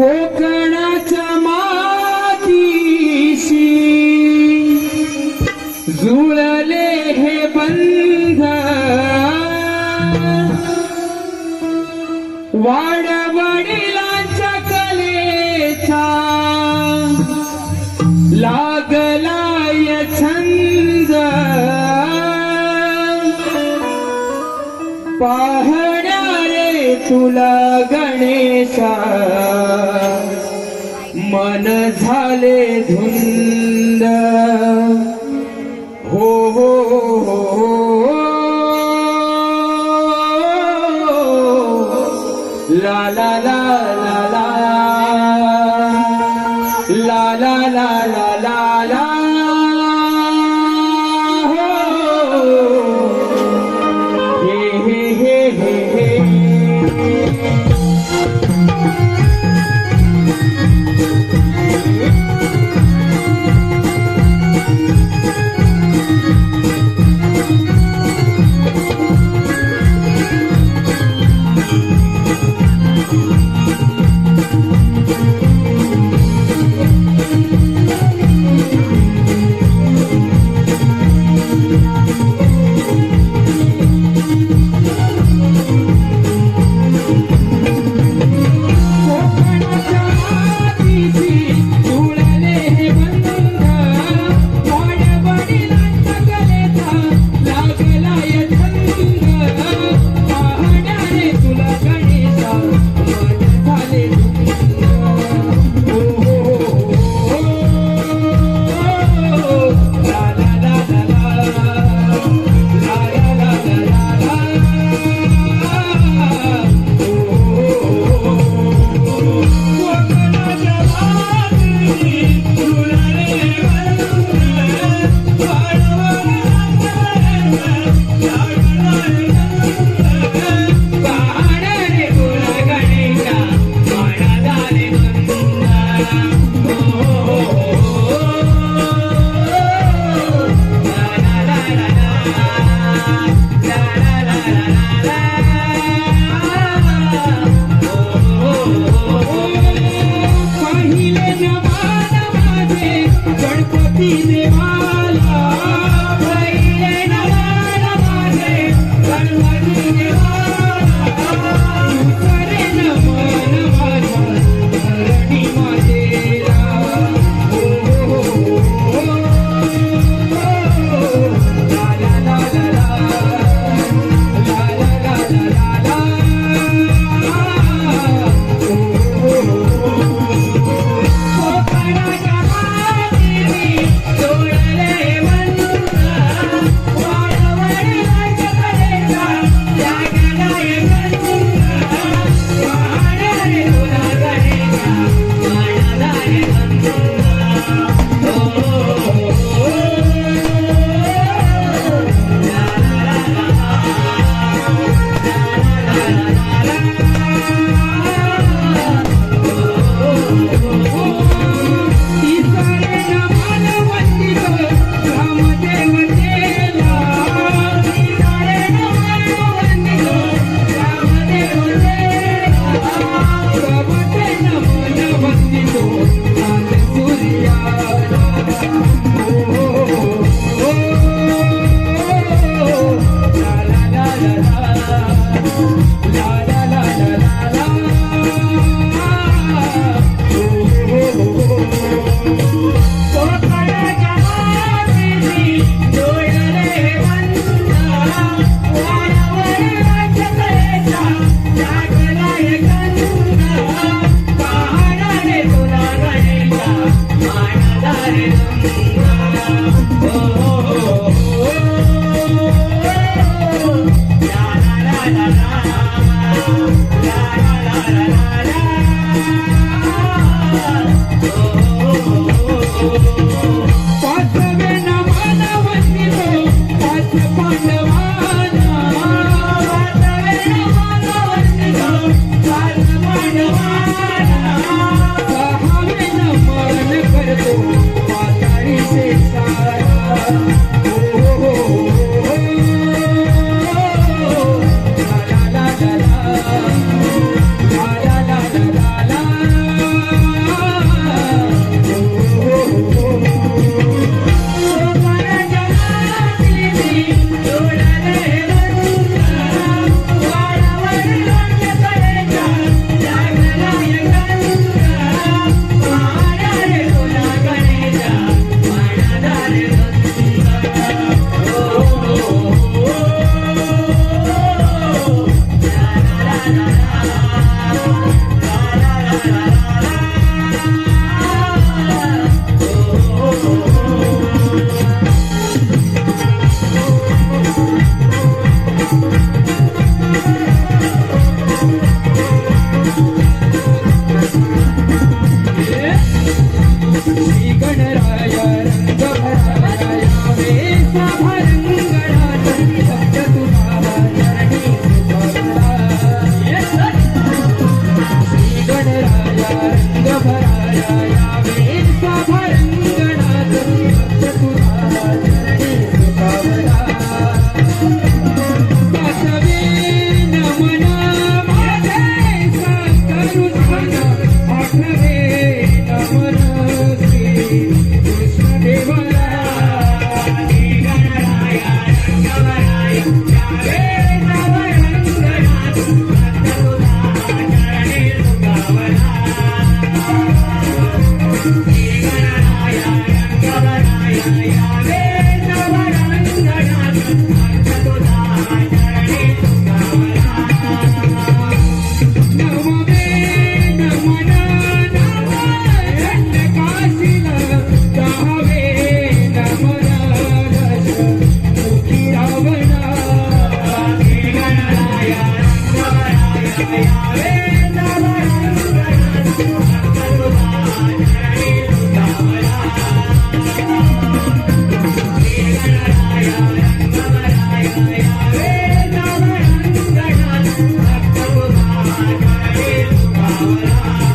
कोकणाच्या मातीशी जुळले हे बंध वाडवडे तुला गणेशा. मन झाले धुंद. हो, हो हो हो ला ला ला ला. ला ला ला ला. Happy Thank you.